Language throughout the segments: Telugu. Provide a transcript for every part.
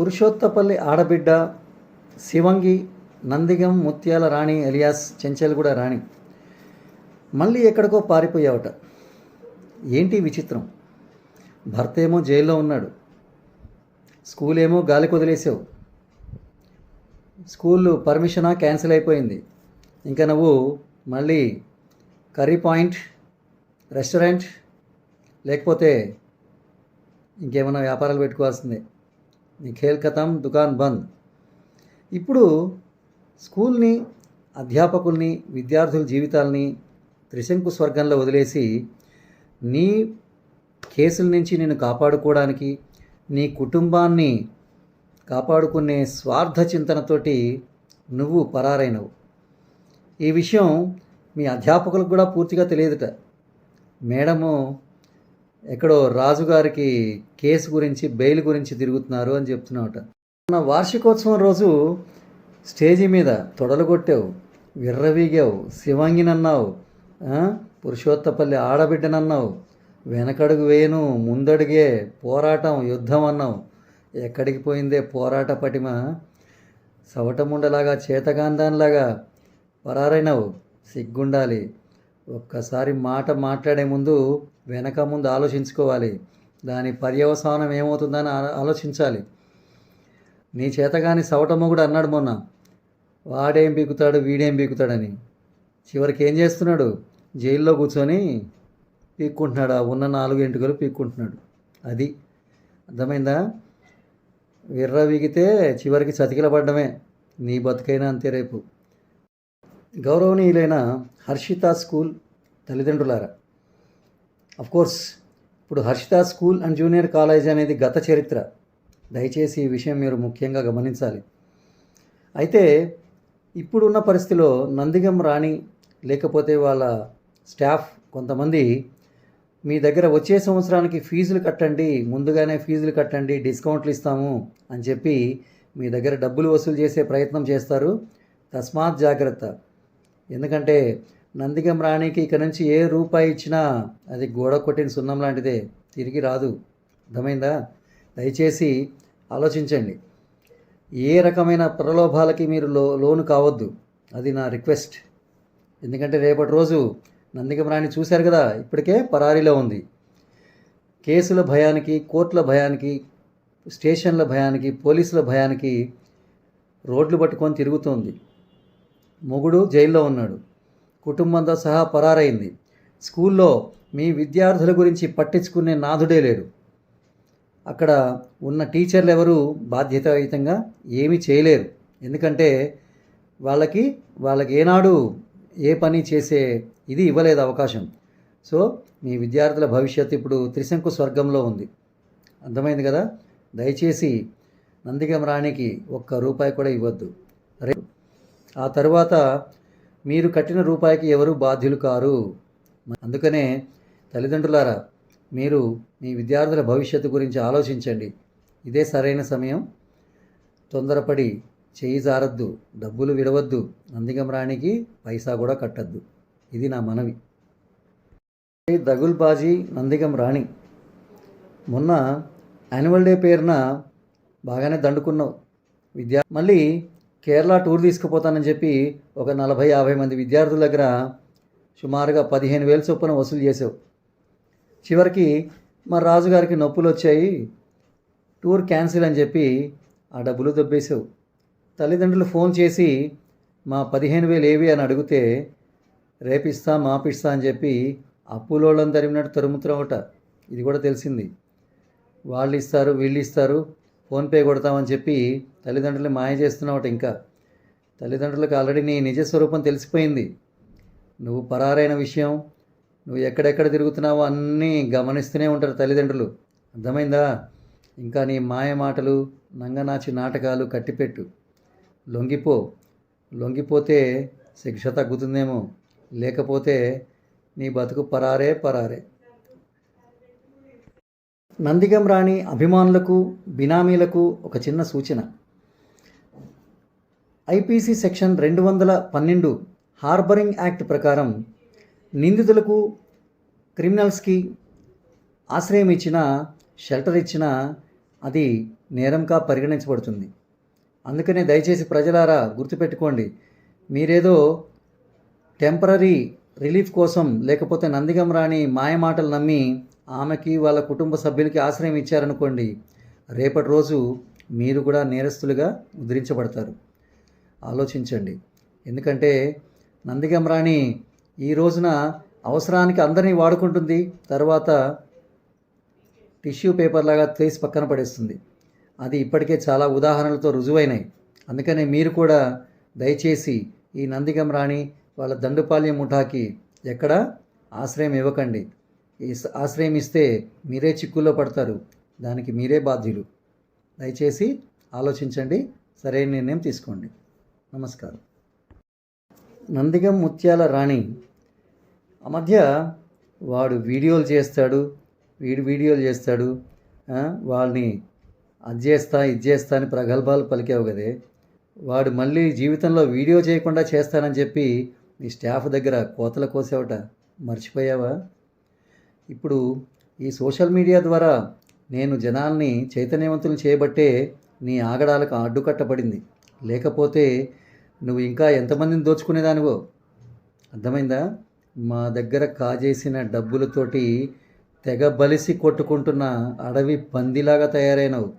పురుషోత్తపల్లి ఆడబిడ్డ శివంగి నందిగం ముత్యాల రాణి ఎలియాస్ చెంచల్గూడ రాణి. మళ్ళీ ఎక్కడికో పారిపోయావట. ఏంటి విచిత్రం? భర్త ఏమో జైల్లో ఉన్నాడు. స్కూల్ ఏమో గాలికి వదిలేసావు స్కూల్ పర్మిషనా క్యాన్సిల్ అయిపోయింది. ఇంకా నువ్వు మళ్ళీ కర్రీ పాయింట్ రెస్టారెంట్ లేకపోతే ఇంకేమైనా వ్యాపారాలు పెట్టుకోవాల్సిందే. ఖేల్ ఖతం దుకాన్ బంద్. ఇప్పుడు స్కూల్ని అధ్యాపకుల్ని విద్యార్థుల జీవితాల్ని త్రిశంకు స్వర్గంలో వదిలేసి నీ కేసుల నుంచి నేను కాపాడుకోవడానికి నీ కుటుంబాన్ని కాపాడుకునే స్వార్థ చింతనతోటి నువ్వు పరారైనవు. ఈ విషయం మీ అధ్యాపకులకు కూడా పూర్తిగా తెలియదుట. మేడము ఎక్కడో రాజుగారికి కేసు గురించి బెయిల్ గురించి తిరుగుతున్నారు అని చెప్తున్నావుట మన వార్షికోత్సవం రోజు స్టేజి మీద తొడలు కొట్టావు విర్రవీగావు శివంగినన్నావు పురుషోత్తపల్లి ఆడబిడ్డనన్నావు వెనకడుగు వేయను ముందడుగే పోరాటం యుద్ధం అన్నావు. ఎక్కడికి పోయిందే పోరాట పటిమ? సవటముండలాగా చేతగాందాన్లాగా పరారైనవు సిగ్గుండాలి. ఒక్కసారి మాట మాట్లాడే ముందు వెనక ముందు ఆలోచించుకోవాలి. దాని పర్యవసానం ఏమవుతుందని ఆలోచించాలి. నీ చేతగాని సవటమ్మగుడు అన్నాడు మొన్న. వాడేం పీకుతాడు వీడేం పీకుతాడని చివరికి ఏం చేస్తున్నాడు? జైల్లో కూర్చొని పీక్కుంటున్నాడు. ఆ ఉన్న నాలుగు ఎంటుకలు పీక్కుంటున్నాడు. అది. అర్థమైందా? విర్ర వీగితే చివరికి చతికిల పడ్డమే నీ బతుకైనా అంతే రేపు. గౌరవనీయులైన హర్షిత స్కూల్ తల్లిదండ్రులారా కోర్స్ ఇప్పుడు Harshita school and junior college అనేది గత చరిత్ర. దయచేసి ఈ విషయం మీరు ముఖ్యంగా గమనించాలి. అయితే ఇప్పుడున్న పరిస్థితిలో నందిగం రాణి లేకపోతే వాళ్ళ స్టాఫ్ కొంతమంది మీ దగ్గర వచ్చే సంవత్సరానికి ఫీజులు కట్టండి ముందుగానే ఫీజులు కట్టండి డిస్కౌంట్లు ఇస్తాము అని చెప్పి మీ దగ్గర డబ్బులు వసూలు చేసే ప్రయత్నం చేస్తారు. తస్మాత్ జాగ్రత్త. ఎందుకంటే నందిగం రాణికి ఇక నుంచి ఏ రూపాయి ఇచ్చినా అది గోడ కొట్టిన సున్నం లాంటిదే తిరిగి రాదు. అర్థమైందా? దయచేసి ఆలోచించండి. ఏ రకమైన ప్రలోభాలకి మీరు లో లోను కావద్దు. అది నా రిక్వెస్ట్. ఎందుకంటే రేపటి రోజు నందిగం రాణి చూశారు కదా ఇప్పటికే పరారీలో ఉంది. కేసుల భయానికి కోర్టుల భయానికి స్టేషన్ల భయానికి పోలీసుల భయానికి రోడ్లు పట్టుకొని తిరుగుతోంది. మొగుడు జైల్లో ఉన్నాడు. కుటుంబంతో సహా పరారైంది. స్కూల్లో మీ విద్యార్థుల గురించి పట్టించుకునే నాథుడే లేడు. అక్కడ ఉన్న టీచర్లు ఎవరు బాధ్యతాయుతంగా ఏమీ చేయలేరు. ఎందుకంటే వాళ్ళకి వాళ్ళకి ఏనాడు ఏ పని చేసే ఇది ఇవ్వలేదు అవకాశం. సో మీ విద్యార్థుల భవిష్యత్తు ఇప్పుడు త్రిశంకు స్వర్గంలో ఉంది. అర్థమైంది కదా? దయచేసి నందిగం రాణికి ఒక్క రూపాయి కూడా ఇవ్వద్దు. రేపు ఆ తరువాత మీరు కట్టిన రూపాయికి ఎవరు బాధ్యులు కారు? అందుకనే తల్లిదండ్రులారా మీరు మీ విద్యార్థుల భవిష్యత్తు గురించి ఆలోచించండి. ఇదే సరైన సమయం. తొందరపడి చేయి జారద్దు డబ్బులు విడవద్దు నందిగం రాణికి పైసా కూడా కట్టద్దు. ఇది నా మనవి. దగుల్బాజీ నందిగం రాణి మొన్న యాన్యువల్ డే పేరున బాగానే దండుకున్నావు. విద్యా మళ్ళీ కేరళ టూర్ తీసుకుపోతానని చెప్పి ఒక నలభై యాభై మంది విద్యార్థుల దగ్గర సుమారుగా పదిహేను వేల చొప్పున వసూలు చేసావు చివరికి మా రాజుగారికి నొప్పులు వచ్చాయి. టూర్ క్యాన్సిల్ అని చెప్పి ఆ డబ్బులు దొబ్బేసావు తల్లిదండ్రులు ఫోన్ చేసి మా పదిహేను వేలు ఏవి? అని అడిగితే రేపిస్తా మాపిస్తా అని చెప్పి అప్పులోళ్ళని తరిమినట్టు తరుముతున్నావట. ఇది కూడా తెలిసింది. వాళ్ళు ఇస్తారు వీళ్ళు ఇస్తారు ఫోన్పే కొడతామని చెప్పి తల్లిదండ్రులు మాయ చేస్తున్నావట ఇంకా. తల్లిదండ్రులకు ఆల్రెడీ నీ నిజ స్వరూపం తెలిసిపోయింది. నువ్వు పరారైన విషయం నువ్వు ఎక్కడెక్కడ తిరుగుతున్నావో అన్నీ గమనిస్తూనే ఉంటారు తల్లిదండ్రులు. అర్థమైందా? ఇంకా నీ మాయ మాటలు నంగనాచి నాటకాలు కట్టిపెట్టు. లొంగిపో. లొంగిపోతే శిక్ష తగ్గుతుందేమో. లేకపోతే నీ బతుకు పరారే పరారే. నందిగం రాణి అభిమానులకు బినామీలకు ఒక చిన్న సూచన. ఐపీసీ సెక్షన్ రెండు వందల పన్నెండు హార్బరింగ్ యాక్ట్ ప్రకారం నిందితులకు క్రిమినల్స్కి ఆశ్రయం ఇచ్చిన షెల్టర్ ఇచ్చిన అది నేరంగా పరిగణించబడుతుంది. అందుకనే దయచేసి ప్రజలారా గుర్తుపెట్టుకోండి మీరేదో టెంపరీ రిలీఫ్ కోసం లేకపోతే నందిగం రాణి మాయమాటలు నమ్మి ఆమెకి వాళ్ళ కుటుంబ సభ్యులకి ఆశ్రయం ఇచ్చారనుకోండి రేపటి రోజు మీరు కూడా నేరస్తులుగా ముద్రించబడతారు ఆలోచించండి. ఎందుకంటే నందిగం రాణి ఈ రోజున అవసరానికి అందరినీ వాడుకుంటుంది తర్వాత టిష్యూ పేపర్ లాగా తీసి పక్కన పడేస్తుంది. అది ఇప్పటికే చాలా ఉదాహరణలతో రుజువైనాయి. అందుకనే మీరు కూడా దయచేసి ఈ నందిగం రాణి వాళ్ళ దండుపాల్యం ముఠాకి ఎక్కడ ఆశ్రయం ఇవ్వకండి. ఆశ్రయం ఇస్తే మీరే చిక్కుల్లో పడతారు. దానికి మీరే బాధ్యులు. దయచేసి ఆలోచించండి. సరైన నిర్ణయం తీసుకోండి. నమస్కారం. నందిగం ముత్యాల రాణి. ఆ మధ్య వాడు వీడియోలు చేస్తాడు వీడు వీడియోలు చేస్తాడు వాళ్ళని అది చేస్తా ఇది చేస్తా అని ప్రగల్భాలు పలికావు కదే. వాడు మళ్ళీ జీవితంలో వీడియో చేయకుండా చేస్తానని చెప్పి నీ స్టాఫ్ దగ్గర కోతలు కోసావట మర్చిపోయావా? ఇప్పుడు ఈ సోషల్ మీడియా ద్వారా నేను జనాల్ని చైతన్యవంతులు చేయబట్టే నీ ఆగడాలకు అడ్డుకట్టబడింది. లేకపోతే నువ్వు ఇంకా ఎంతమందిని దోచుకునేదానివో? అర్థమైందా? మా దగ్గర కాజేసిన డబ్బులతోటి తెగ బలిసి కొట్టుకుంటున్న అడవి పందిలాగా తయారైనవు.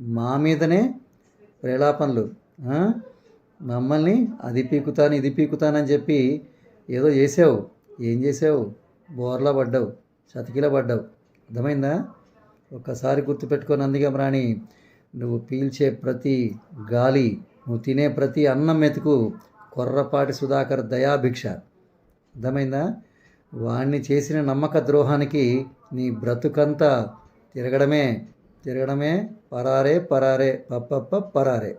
మా మీదనే ప్రేలాపనలు మమ్మల్ని అది పీకుతాను ఇది పీకుతానని చెప్పి ఏదో చేసావు. ఏం చేసావు? బోర్లా పడ్డావు. చతికిలో పడ్డావు అర్థమైందా? ఒక్కసారి గుర్తుపెట్టుకొని అందుగా రాణి నువ్వు పీల్చే ప్రతి గాలి నువ్వు తినే ప్రతి అన్నం మెతుకు కొర్రపాటి సుధాకర్ దయాభిక్ష. అర్థమైందా? వాణ్ణి చేసిన నమ్మక ద్రోహానికి నీ బ్రతుకంతా తిరగడమే తిరగడమే పరారే పరారే పప్పప్ప పరారే.